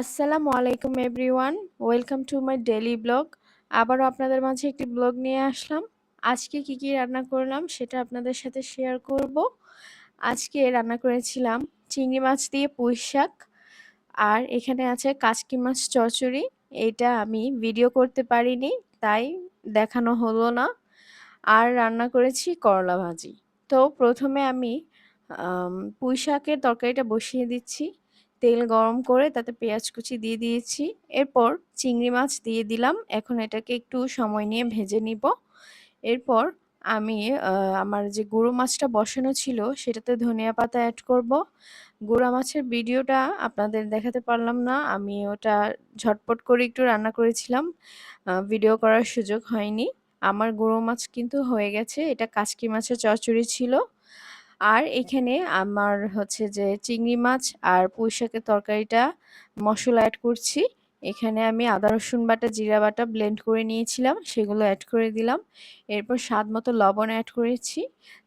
আসসালামু আলাইকুম everyone, welcome to my daily blog. আবারও আপনাদের মাঝে একটি ব্লগ নিয়ে আসলাম। আজকে কি কি রান্না করলাম সেটা আপনাদের সাথে শেয়ার করব। আজকে রান্না করেছিলাম চিংড়ি মাছ দিয়ে পুঁই শাক, আর এখানে আছে কাচকি মাছ চচ্চড়ি। এটা আমি ভিডিও করতে পারিনি, তাই দেখানো হলো না। আর রান্না করেছি করলা ভাজি। তো প্রথমে আমি পুঁই শাকের তরকারিটা বসিয়ে দিচ্ছি। তেল গরম করে তাতে পেঁয়াজ কুচি দিয়ে দিয়েছি। এরপর চিংড়ি মাছ দিয়ে দিলাম। এখন এটাকে একটু সময় নিয়ে ভেজে নিব। এরপর আমি আমার যে গুঁড়ো মাছটা বসানো ছিল, সেটাতে ধনিয়া পাতা অ্যাড করব। গুঁড়া মাছের ভিডিওটা আপনাদের দেখাতে পারলাম না। আমি ওটা ঝটপট করে একটু রান্না করেছিলাম। ভিডিও করার সুযোগ হয়নি। আমার গুঁড়ো মাছ কিন্তু হয়ে গেছে। এটা কাচকি মাছের চচ্চড়ি ছিল। আর এখানে আমার হচ্ছে যে চিংড়ি মাছ আর পুঁই শাকের তরকারিটা মশলা অ্যাড করছি। এখানে আমি আদা, রসুন বাটা, জিরা বাটা ব্লেন্ড করে নিয়েছিলাম, সেগুলো অ্যাড করে দিলাম। এরপর স্বাদ মতো লবণ অ্যাড করেছি।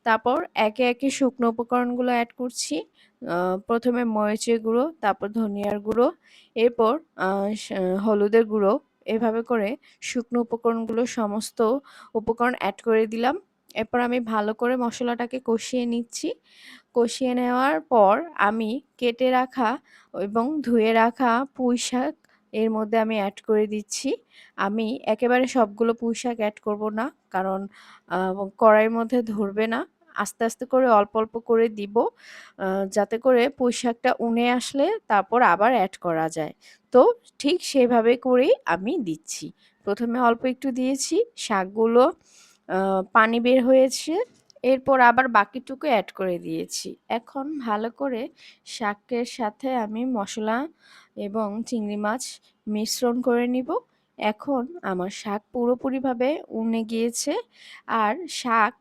তারপর একে একে শুকনো উপকরণগুলো অ্যাড করছি। প্রথমে মরিচের গুঁড়ো, তারপর ধনিয়ার গুঁড়ো, এরপর হলুদের গুঁড়ো। এভাবে করে শুকনো উপকরণগুলো সমস্ত উপকরণ অ্যাড করে দিলাম। এরপর আমি ভালো করে মশলাটাকে কষিয়ে নিচ্ছি। কষিয়ে নেওয়ার পর আমি কেটে রাখা এবং ধুয়ে রাখা পুঁই শাক এর মধ্যে আমি অ্যাড করে দিচ্ছি। আমি একেবারে সবগুলো পুঁই শাক অ্যাড করব না, কারণ কড়াইয়ের মধ্যে ধরবে না। আস্তে আস্তে করে অল্প অল্প করে দিব যাতে করে পুঁই শাকটা উনে আসলে তারপর আবার অ্যাড করা যায়। তো ঠিক সেভাবে করেই আমি দিচ্ছি। প্রথমে অল্প একটু দিয়েছি শাকগুলো। পানি বের হয়েছে। এরপর আবার বাকিটুকু অ্যাড করে দিয়েছি। এখন ভালো করে শাকের সাথে আমি মশলা এবং চিংড়ি মাছ মিশ্রণ করে নিব। এখন আমার শাক পুরোপুরিভাবে উনে গিয়েছে। আর শাক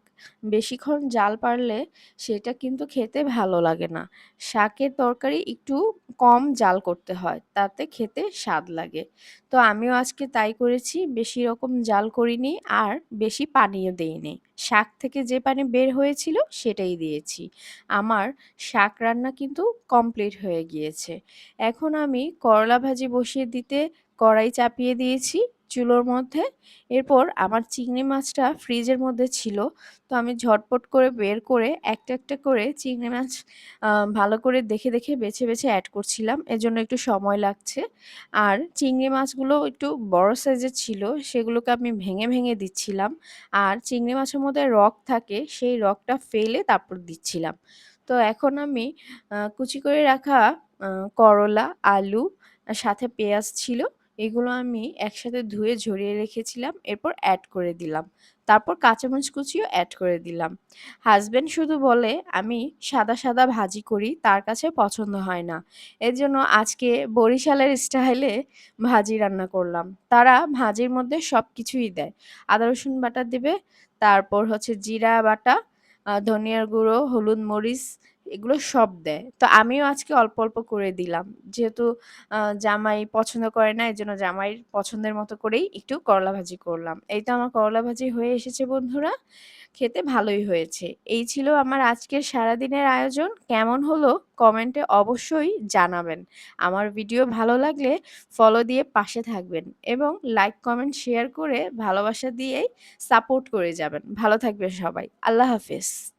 বেশিক্ষণ জাল পারলে সেটা কিন্তু খেতে ভালো লাগে না। শাকের তরকারি একটু কম জাল করতে হয়, তাতে খেতে স্বাদ লাগে। তো আমিও আজকে তাই করেছি, বেশি রকম জাল করিনি আর বেশি পানিও দেইনি। শাক থেকে যে পানি বের হয়েছিল সেটাই দিয়েছি। আমার শাক রান্না কিন্তু কমপ্লিট হয়ে গিয়েছে। এখন আমি করলা ভাজি বসিয়ে দিতে কড়াই চাপিয়ে দিয়েছি। চুলোর মধ্যে। এরপর আমার চিংড়ি মাছটা ফ্রিজের মধ্যে ছিল। তো আমি ঝটপট করে বের করে একটা একটা করে চিংড়ি মাছ ভালো করে দেখে দেখে বেছে বেছে অ্যাড করছিলাম। এজন্য একটু সময় লাগছে। আর চিংড়ি মাছগুলো একটু বড় সাইজের ছিল, সেগুলোকে আমি ভেঙে ভেঙে দিচ্ছিলাম। আর চিংড়ি মাছের মধ্যে রক থাকে, সেই রকটা ফেলে তারপর দিচ্ছিলাম। তো এখন আমি কুচি করে রাখা করলা, আলু সাথে পেঁয়াজ ছিল। এগুলো আমি একসাথে ধুয়ে ঝরিয়ে রেখেছিলাম, এরপর অ্যাড করে দিলাম। তারপর কাঁচামরিচ কুচিও অ্যাড করে দিলাম। হাজব্যান্ড শুধু বলে, আমি সাদা সাদা ভাজি করি, তার কাছে পছন্দ হয় না। এর জন্য আজকে বরিশালের স্টাইলে ভাজি রান্না করলাম। তারা ভাজির মধ্যে সব কিছুই দেয়। আদা, রসুন বাটা দেবে, তারপর হচ্ছে জিরা বাটা ধনিয়ার গুঁড়ো, হলুদ মরিচ এগুলো সব দেয়। তো আমিও আজকে অল্প অল্প করে দিলাম। যেহেতু জামাই পছন্দ করে না এই জন্য জামাইয়ের পছন্দের মতো করেই একটু করলা ভাজি করলাম। এই তো আমার করলা ভাজি হয়ে এসেছে বন্ধুরা। খেতে ভালোই হয়েছে। এই ছিল আমার আজকের সারাদিনের আয়োজন। কেমন হলো কমেন্টে অবশ্যই জানাবেন। আমার ভিডিও ভালো লাগলে ফলো দিয়ে পাশে থাকবেন এবং লাইক কমেন্ট শেয়ার করে ভালোবাসা দিয়েই সাপোর্ট করে যাবেন। ভালো থাকবেন সবাই। আল্লাহ হাফেজ।